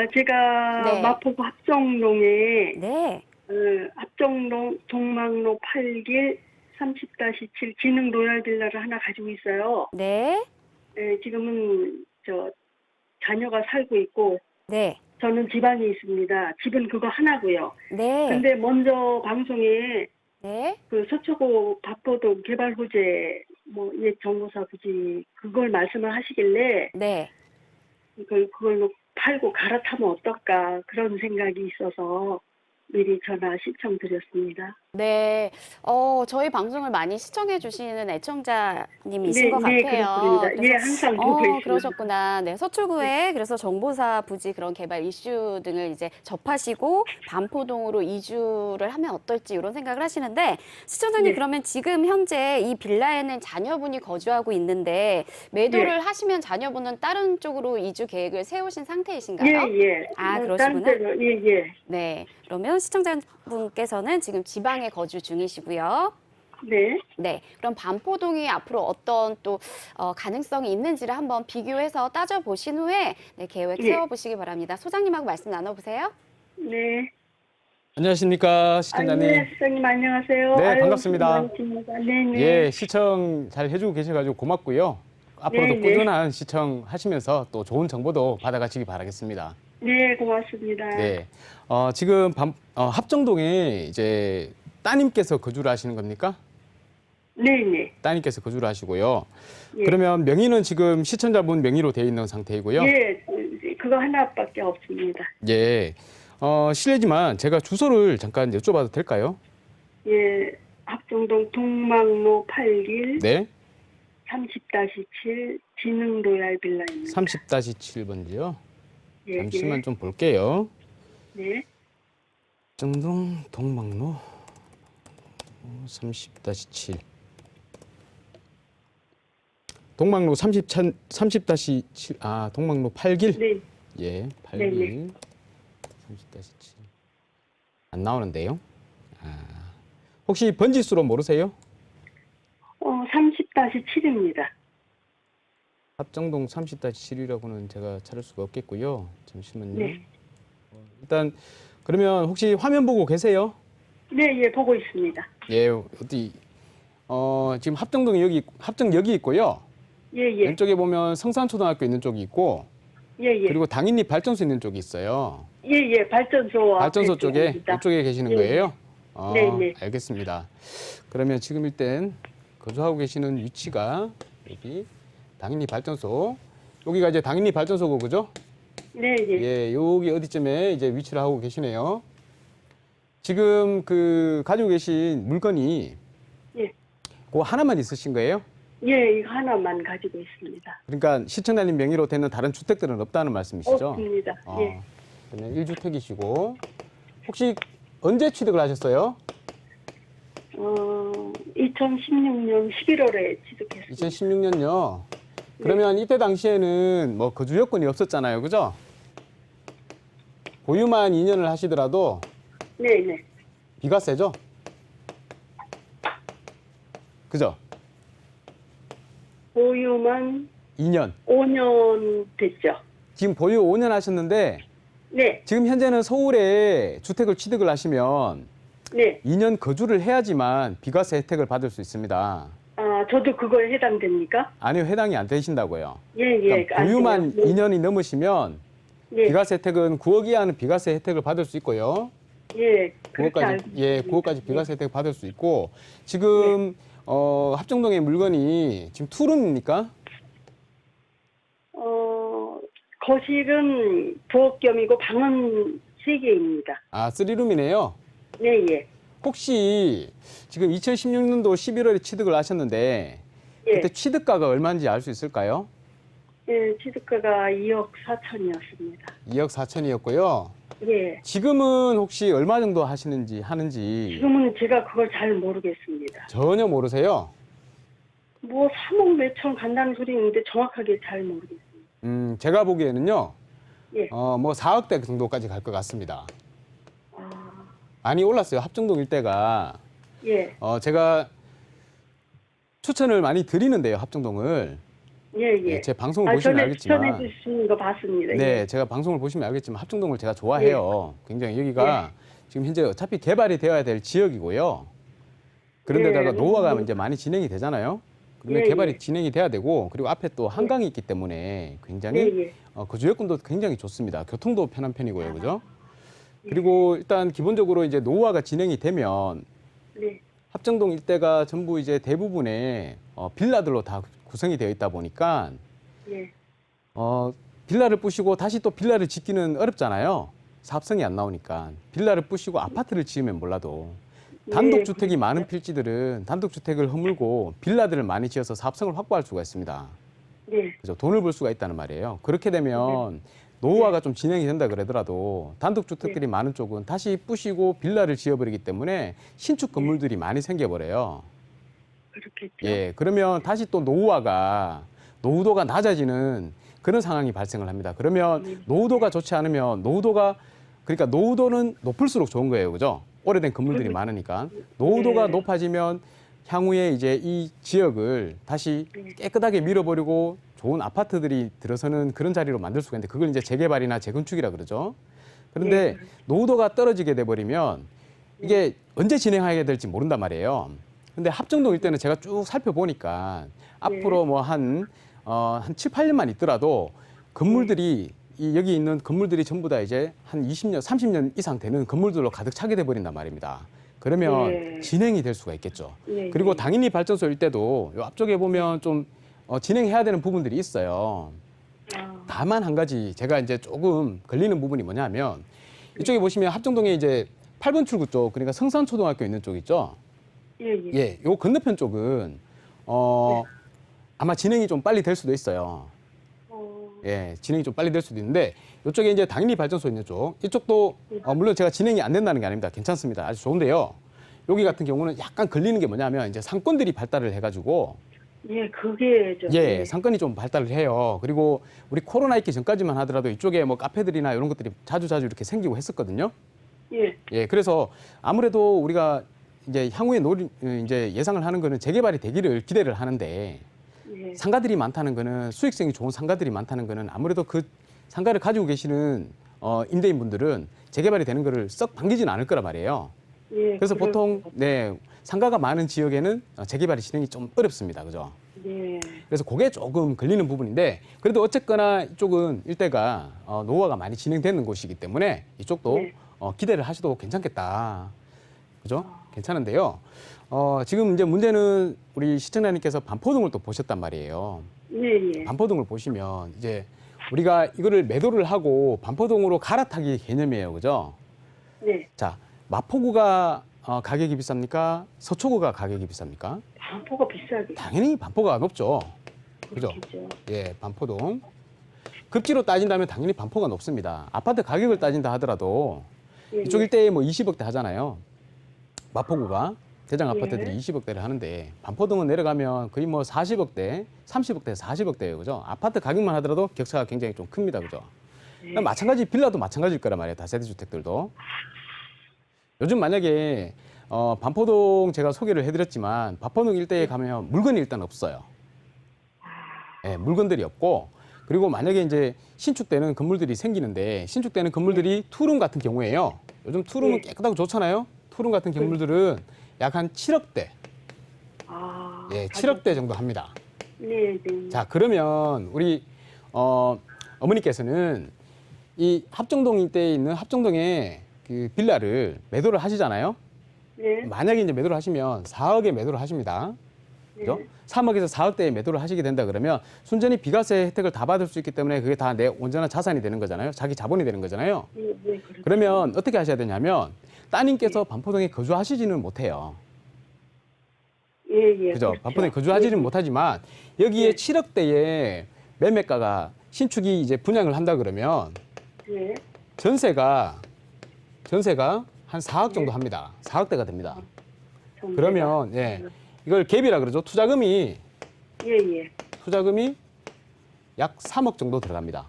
아, 제가 네. 마포구 합정동에 네. 어, 합정동 동막로 8길 30-7 지능 로얄 빌라를 하나 가지고 있어요. 네. 예, 지금은 저 자녀가 살고 있고 네. 저는 지방에 있습니다. 집은 그거 하나고요. 네. 근데 먼저 방송에 네. 그 서초구 밥포동 개발 호재 뭐옛 정보사 부지 그걸 말씀을 하시길래 네. 그걸 그걸로 팔고 갈아타면 어떨까 그런 생각이 있어서 미리 전화 신청드렸습니다. 네. 어, 저희 방송을 많이 시청해 주시는 애청자님이신 것 네, 같아요. 그렇습니다. 예, 항상 보고 어, 있습니다. 그러셨구나. 네, 서초구에 그래서 정보사 부지 그런 개발 이슈 등을 이제 접하시고 반포동으로 이주를 하면 어떨지 이런 생각을 하시는데 시청자님 네. 그러면 지금 현재 이 빌라에는 자녀분이 거주하고 있는데 매도를 네. 하시면 자녀분은 다른 쪽으로 이주 계획을 세우신 상태이신가요? 예, 예. 아, 뭐 그러시구나. 데로, 예, 예. 네. 그러면 시청자분께서는 지금 지방에 거주 중이시고요. 네. 네. 그럼 반포동이 앞으로 어떤 또 어, 가능성이 있는지를 한번 비교해서 따져 보신 후에 네, 계획 네. 세워 보시기 바랍니다. 소장님하고 말씀 나눠 보세요. 네. 안녕하십니까 아, 시청자님. 네, 시장님 안녕하세요. 네, 아유, 반갑습니다. 반갑습니다. 네, 네. 예, 시청 잘 해주고 계셔가지고 고맙고요. 앞으로도 네, 네. 꾸준한 시청하시면서 또 좋은 정보도 받아가시기 바라겠습니다. 네, 고맙습니다. 네, 어, 지금 밤- 어, 합정동에 이제 따님께서 거주를 하시는 겁니까? 네, 네. 따님께서 거주를 하시고요. 예. 그러면 명의는 지금 시청자분 명의로 되어 있는 상태이고요. 예, 그거 하나밖에 없습니다. 예. 어, 실례지만 제가 주소를 잠깐 여쭤봐도 될까요? 예, 합정동 동막로 8길 네. 30-7 지능 로얄 빌라입니다. 30-7번지요. 예, 잠시만 예. 좀 볼게요. 네. 정동 동막로 30-7 동막로 30 30-7 아, 동막로 8길? 네. 예, 네, 8길 30-7 안 나오는데요. 아, 혹시 번지수로 모르세요? 어, 30-7입니다. 합정동 30-7이라고는 제가 찾을 수가 없겠고요. 잠시만요. 네. 일단 그러면 혹시 화면 보고 계세요? 네, 예, 보고 있습니다. 예, 어디 어, 지금 합정동 여기 합정 여기 있고요. 예, 예. 왼쪽에 보면 성산초등학교 있는 쪽이 있고 예, 예. 그리고 당인리 발전소 있는 쪽이 있어요. 예, 예. 발전소 발전소 쪽에 있습니다. 이쪽에 계시는 예, 거예요? 아, 네, 네. 알겠습니다. 그러면 지금 일단 거주하고 계시는 위치가 여기 당인리 발전소 여기가 이제 당인리 발전소고 그죠? 네, 예. 예, 여기 어디쯤에 이제 위치를 하고 계시네요. 지금 그 가지고 계신 물건이 예. 그 하나만 있으신 거예요? 예, 이거 하나만 가지고 있습니다. 그러니까 시청자님 명의로 되는 다른 주택들은 없다는 말씀이시죠? 없습니다. 아, 예. 그러면 1주택이시고 혹시 언제 취득을 하셨어요? 어, 2016년 11월에 취득했습니다. 2016년요. 그러면 이때 당시에는 뭐 거주 여건이 없었잖아요. 그죠? 보유만 2년을 하시더라도 네, 네. 비과세죠? 그죠? 보유만 2년. 5년 됐죠. 지금 보유 5년 하셨는데 네, 지금 현재는 서울에 주택을 취득을 하시면 네. 2년 거주를 해야지만 비과세 혜택을 받을 수 있습니다. 아, 저도 그거에 해당됩니까? 아니요, 해당이 안 되신다고요. 예, 예. 그러니까 안 보유만. 네. 2년이 넘으시면 네, 비과세 혜택은 9억 이하는 비과세 혜택을 받을 수 있고요. 예. 그렇게 9억까지 알고 예, 있습니다. 9억까지 비과세 혜택 받을 수 있고 지금 어, 합정동의 물건이 지금 투룸입니까? 어, 거실은 부엌 겸이고 방은 세 개입니다 아, 쓰리룸이네요. 네, 예. 혹시 지금 2016년도 11월에 취득을 하셨는데 예. 그때 취득가가 얼마인지 알 수 있을까요? 예, 취득가가 2억 4천이었습니다. 2억 4천이었고요. 예. 지금은 혹시 얼마 정도 하시는지 하는지 지금은 제가 그걸 잘 모르겠습니다. 전혀 모르세요? 뭐 3억 몇천 간다는 소리 있는데 정확하게 잘 모르겠습니다. 음, 제가 보기에는요. 예. 어, 뭐 4억대 정도까지 갈 것 같습니다. 아, 많이 올랐어요. 합정동 일대가. 예. 어, 제가 추천을 많이 드리는데요. 합정동을. 예, 예. 네, 제 방송을 아, 보시면 전에 알겠지만 추천해 주신 거 봤습니다. 네, 제가 방송을 보시면 알겠지만 합정동을 제가 좋아해요. 굉장히 여기가 지금 현재 어차피 개발이 되어야 될 지역이고요. 그런데다가 예. 노화가 이제 많이 진행이 되잖아요. 그러면 예, 개발이 예. 진행이 돼야 되고 그리고 앞에 또 한강이 있기 때문에 굉장히 예, 예. 어, 거주 여건도 굉장히 좋습니다. 교통도 편한 편이고요, 그죠? 그리고 일단 기본적으로 이제 노후화가 진행이 되면 네. 합정동 일대가 전부 이제 대부분의 어, 빌라들로 다 구성이 되어 있다 보니까 예. 어, 빌라를 부시고 다시 또 빌라를 짓기는 어렵잖아요. 사업성이 안 나오니까 빌라를 부시고 아파트를 지으면 몰라도 단독 네, 주택이 많은 필지들은 단독 주택을 허물고 빌라들을 많이 지어서 사업성을 확보할 수가 있습니다. 네. 그죠? 돈을 벌 수가 있다는 말이에요. 그렇게 되면 노후화가 좀 진행이 된다 그러더라도 단독 주택들이 많은 쪽은 다시 부시고 빌라를 지어버리기 때문에 신축 건물들이 많이 생겨버려요. 그렇겠죠. 예, 그러면 다시 또 노후화가 노후도가 낮아지는 그런 상황이 발생을 합니다. 그러면 노후도가 좋지 않으면 노후도가 그러니까 노후도는 높을수록 좋은 거예요, 그죠? 오래된 건물들이 많으니까 노후도가 네. 높아지면 향후에 이제 이 지역을 다시 깨끗하게 밀어버리고 좋은 아파트들이 들어서는 그런 자리로 만들 수가 있는데 그걸 이제 재개발이나 재건축이라 그러죠. 그런데 노후도가 떨어지게 돼 버리면 이게 언제 진행하게 될지 모른단 말이에요. 근데 합정동 일대는 제가 쭉 살펴보니까 앞으로 뭐 한 어, 한 7, 8년만 있더라도 건물들이 이 여기 있는 건물들이 전부 다 이제 한 20년, 30년 이상 되는 건물들로 가득 차게 돼 버린단 말입니다. 그러면 네. 진행이 될 수가 있겠죠. 예, 그리고 예. 당연히 발전소 일대도 요 앞쪽에 보면 좀 어, 진행해야 되는 부분들이 있어요. 아, 다만 한 가지 제가 이제 조금 걸리는 부분이 뭐냐면 이쪽에 보시면 합정동에 이제 8번 출구 쪽 그러니까 성산초등학교 있는 쪽 있죠. 예, 예. 예, 요 건너편 쪽은 어 아마 진행이 좀 빨리 될 수도 있어요. 어, 예, 진행이 좀 빨리 될 수도 있는데 이쪽에 이제 당연히 발전소 있는 쪽 이쪽도 어, 물론 제가 진행이 안 된다는 게 아닙니다. 괜찮습니다. 아주 좋은데요. 여기 같은 경우는 약간 걸리는 게 뭐냐면 이제 상권들이 발달을 해가지고 예, 그게 좀. 예, 상권이 좀 발달을 해요. 그리고 우리 코로나 있기 전까지만 하더라도 이쪽에 뭐 카페들이나 이런 것들이 자주 자주 이렇게 생기고 했었거든요. 예, 예, 그래서 아무래도 우리가 이제 향후에 노리, 이제 예상을 하는 거는 재개발이 되기를 기대를 하는데 예. 상가들이 많다는 거는 수익성이 좋은 상가들이 많다는 거는 아무래도 그 상가를 가지고 계시는 어, 임대인분들은 재개발이 되는 거를 썩 반기지는 않을 거란 말이에요. 예, 그래서 그럴- 보통 네 상가가 많은 지역에는 어, 재개발이 진행이 좀 어렵습니다, 그죠? 예, 그래서 그게 조금 걸리는 부분인데 그래도 어쨌거나 이쪽은 일대가 어, 노후화가 많이 진행되는 곳이기 때문에 이쪽도 네. 어, 기대를 하셔도 괜찮겠다. 그죠? 괜찮은데요. 어, 지금 이제 문제는 우리 시청자님께서 반포동을 또 보셨단 말이에요. 예, 예. 반포동을 보시면 이제 우리가 이거를 매도를 하고 반포동으로 갈아타기 개념이에요. 그죠? 네. 자, 마포구가 어, 가격이 비쌉니까? 서초구가 가격이 비쌉니까? 반포가 비싸게. 당연히 반포가 높죠. 그죠? 그렇겠죠. 예, 반포동. 급지로 따진다면 당연히 반포가 높습니다. 아파트 가격을 따진다 하더라도 예, 이쪽 예. 일대에 뭐 20억대 하잖아요. 마포구가 대장 예. 아파트들이 20억대를 하는데 반포동은 내려가면 거의 뭐 40억대, 30억대, 40억대예요. 그죠? 아파트 가격만 하더라도 격차가 굉장히 좀 큽니다. 그죠? 예. 마찬가지 빌라도 마찬가지일 거란 말이에요. 다세대 주택들도. 요즘 만약에 어, 반포동 제가 소개를 해드렸지만 반포동 일대에 가면 물건이 일단 없어요. 예, 물건들이 없고 그리고 만약에 이제 신축되는 건물들이 생기는데 신축되는 건물들이 투룸 같은 경우에요. 요즘 투룸은 네. 깨끗하고 좋잖아요. 투룸 같은 건물들은 약 한 7억대, 아, 예, 가격- 7억대 정도 합니다. 네, 네. 자, 그러면 우리 어, 어머니께서는 이 합정동 일대에 있는 합정동에 그 빌라를 매도를 하시잖아요. 네. 만약에 이제 매도를 하시면 4억에 매도를 하십니다. 그죠? 네. 3억에서 4억대에 매도를 하시게 된다 그러면 순전히 비과세 혜택을 다 받을 수 있기 때문에 그게 다 내 온전한 자산이 되는 거잖아요. 자기 자본이 되는 거잖아요. 예, 네, 그렇죠. 그러면 어떻게 하셔야 되냐면 따님께서 반포동에 거주하시지는 못해요. 예, 예. 그죠? 그렇죠. 반포동에 거주하지는 못하지만 여기에 예. 7억대의 매매가가 신축이 이제 분양을 한다 그러면 예. 전세가 전세가 한 4억 정도 합니다. 4억대가 됩니다. 전세가. 그러면 예. 이걸 갭이라 그러죠. 투자금이 예, 예. 투자금이 약 3억 정도 들어갑니다.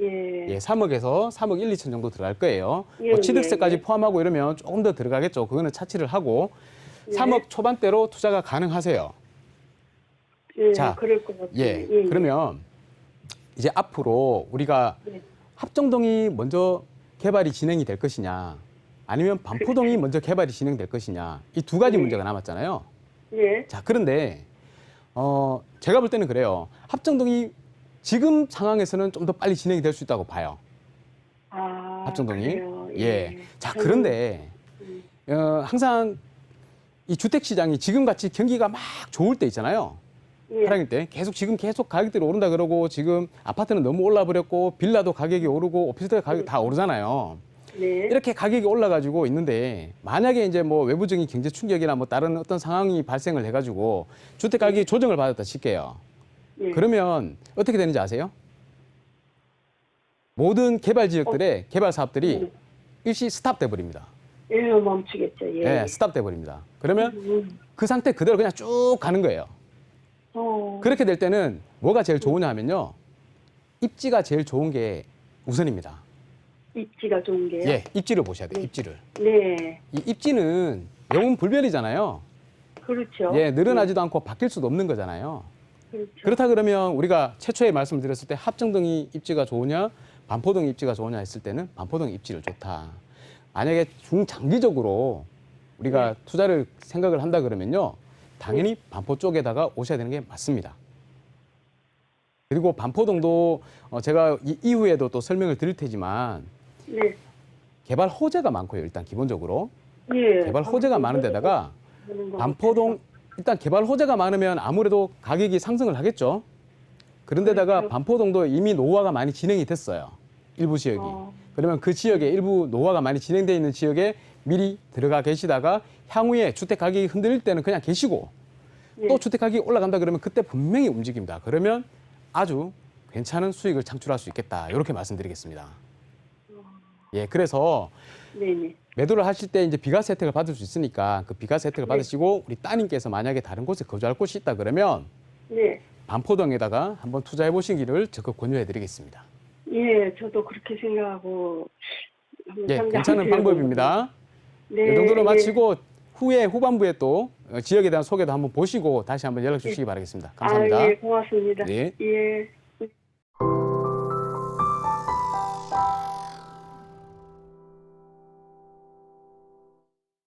예. 예, 3억에서 3억 1, 2천 정도 들어갈 거예요. 예, 뭐 취득세까지 예, 예. 포함하고 이러면 조금 더 들어가겠죠. 그거는 차치를 하고 예. 3억 초반대로 투자가 가능하세요. 예, 자, 그럴 것 같아요. 예, 그러면 이제 앞으로 우리가 네. 합정동이 먼저 개발이 진행이 될 것이냐, 아니면 반포동이 먼저 개발이 진행될 것이냐, 이 두 가지 네. 문제가 남았잖아요. 예, 자, 그런데 어, 제가 볼 때는 그래요. 합정동이 지금 상황에서는 좀 더 빨리 진행이 될 수 있다고 봐요. 아, 합정동이. 그래요. 예. 자, 저는- 그런데 음, 어, 항상 이 주택 시장이 지금 같이 경기가 막 좋을 때 있잖아요. 예, 하락일 때 계속 지금 계속 가격들이 오른다 그러고 지금 아파트는 너무 올라 버렸고 빌라도 가격이 오르고 오피스텔 가격 다 오르잖아요. 네, 이렇게 가격이 올라가지고 있는데 만약에 이제 뭐 외부적인 경제 충격이나 뭐 다른 어떤 상황이 발생을 해가지고 주택 가격이 조정을 받았다 칠게요. 예. 그러면 어떻게 되는지 아세요? 모든 개발 지역들의 개발 사업들이 음. 일시 스탑돼 버립니다. 예, 멈추겠죠. 예. 예, 스탑돼 버립니다. 그러면 음, 그 상태 그대로 그냥 쭉 가는 거예요. 어, 그렇게 될 때는 뭐가 제일 좋으냐 하면요. 입지가 제일 좋은 게 우선입니다. 입지가 좋은 게요. 예, 입지를 보셔야 돼요. 입지를. 네, 이 입지는 영웅 불변이잖아요. 그렇죠. 예, 늘어나지도 않고 바뀔 수도 없는 거잖아요. 그렇죠. 그렇다 그러면 우리가 최초에 말씀을 드렸을 때 합정동이 입지가 좋으냐, 반포동 입지가 좋으냐 했을 때는 반포동 입지를 좋다. 만약에 중장기적으로 우리가 투자를 생각을 한다 그러면요. 당연히 반포 쪽에다가 오셔야 되는 게 맞습니다. 그리고 반포동도 어, 제가 이 이후에도 또 설명을 드릴 테지만 네, 개발 호재가 많고요. 일단 기본적으로 예. 개발 호재가 많은 데다가 반포동 일단 개발 호재가 많으면 아무래도 가격이 상승을 하겠죠. 그런데다가 그렇죠. 반포동도 이미 노후화가 많이 진행이 됐어요. 일부 지역이. 어. 그러면 그 지역에 일부 노후화가 많이 진행되어 있는 지역에 미리 들어가 계시다가 향후에 주택 가격이 흔들릴 때는 그냥 계시고 예. 또 주택 가격이 올라간다 그러면 그때 분명히 움직입니다. 그러면 아주 괜찮은 수익을 창출할 수 있겠다. 이렇게 말씀드리겠습니다. 예, 그래서 네네. 매도를 하실 때 이제 비과세 혜택을 받을 수 있으니까 그 비과세 혜택을 네. 받으시고 우리 따님께서 만약에 다른 곳에 거주할 곳이 있다 그러면 네. 반포동에다가 한번 투자해 보시기를 적극 권유해 드리겠습니다. 예, 저도 그렇게 생각하고 예, 괜찮은. 방법입니다. 네, 이 정도로 예. 마치고 후에 후반부에 또 어, 지역에 대한 소개도 한번 보시고 다시 한번 연락 주시기 바라겠습니다. 감사합니다. 아, 예, 고맙습니다. 네. 예.